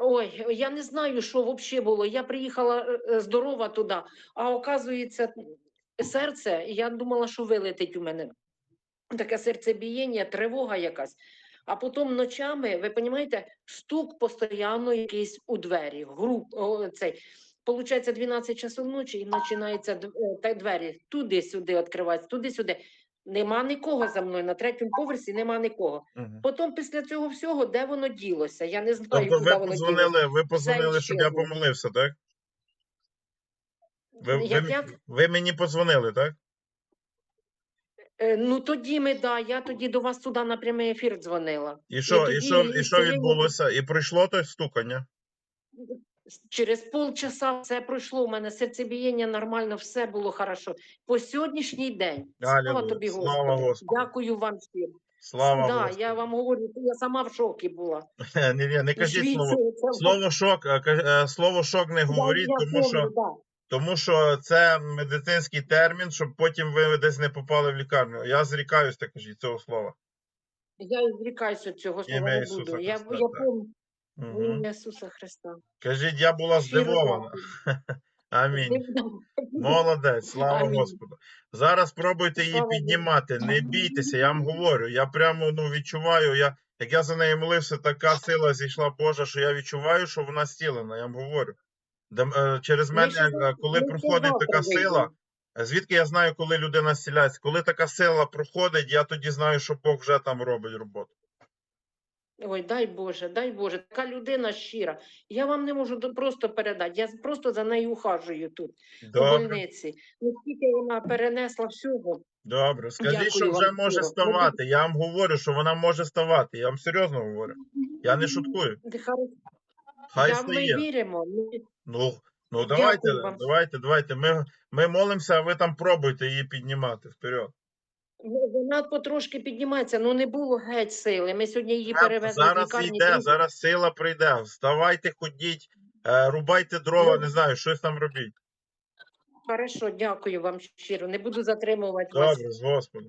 Ой, я не знаю, що взагалі було. Я приїхала е, е, здорова туди, а оказується, серце, я думала, що вилетить у мене. Таке серцебієння, тривога якась. А потім ночами, ви розумієте, стук постійно якийсь у двері. Груп, о, цей. Получається 12 часов ночі і починаються д- е, двері туди-сюди відкриваються, туди-сюди. Нема нікого за мною. На третьому поверсі нема нікого. Мгм. Потім після цього всього, де воно ділося? Я не знаю, Тобто куди ви воно ділося. ви позвонили, щоб я помолився, так? Ви, ви, Як, м- як? ви мені позвонили, так? Е, Ну тоді ми, да, я тоді до вас туди на прямий ефір дзвонила. І що, і тоді що, і що відбулося? І пройшло те стукання? Через полчаса все пройшло. У мене серцебієння нормально, все було хорошо. По сьогоднішній день. Слава Алілуя, тобі, слава Господу. Дякую вам всім. Слава да, Господу. я вам говорю, я сама в шокі була. Ні, не кажіть слово. це- Слово шок, е, е, слово шок не говоріть, я тому що, да. тому що це медицинський термін, щоб потім ви десь не попали в лікарню. Я зрікаюсь, так кажіть, цього слова. Я зрікаюся цього слова Ім'я не буду. Я, Христа, я помню Угу. Ісуса Христа. Кажіть, я була здивована. Амінь. Молодець, слава Амінь. Господу. Зараз пробуйте її Слава піднімати. Не бійтеся, я вам говорю. Я прямо ну, відчуваю. Я, як я за неї молився, така сила зійшла Божа, що я відчуваю, що вона зцілена. Я вам говорю. Е, Через мене, е, коли проходить така сила, звідки я знаю, коли людина зціляється? Коли така сила проходить, я тоді знаю, що Бог вже там робить роботу. Ой, дай Боже, дай Боже, така людина щира. Я вам не можу просто передати. Я просто за нею ухажую тут, у Добре, больниці. Наскільки вона перенесла всього. добре. Скажіть, що вже вам може щиро. ставати. Я вам говорю, що вона може ставати. Я вам серйозно говорю. Я не шуткую. Нехай- Хай Я, ми стає. віримо. Ми- Ну, ну Дякую давайте, вам. давайте, давайте. Ми, ми молимося, а ви там пробуйте її піднімати вперед. Вона потрошки піднімається, ну не було геть сили. Ми сьогодні її перевезли з Зараз лікарні. йде, зараз сила прийде. Вставайте, ходіть, е, рубайте дрова, не знаю, щось там робіть. Хорошо, дякую вам щиро. Не буду затримувати вас. Добре, з Господом.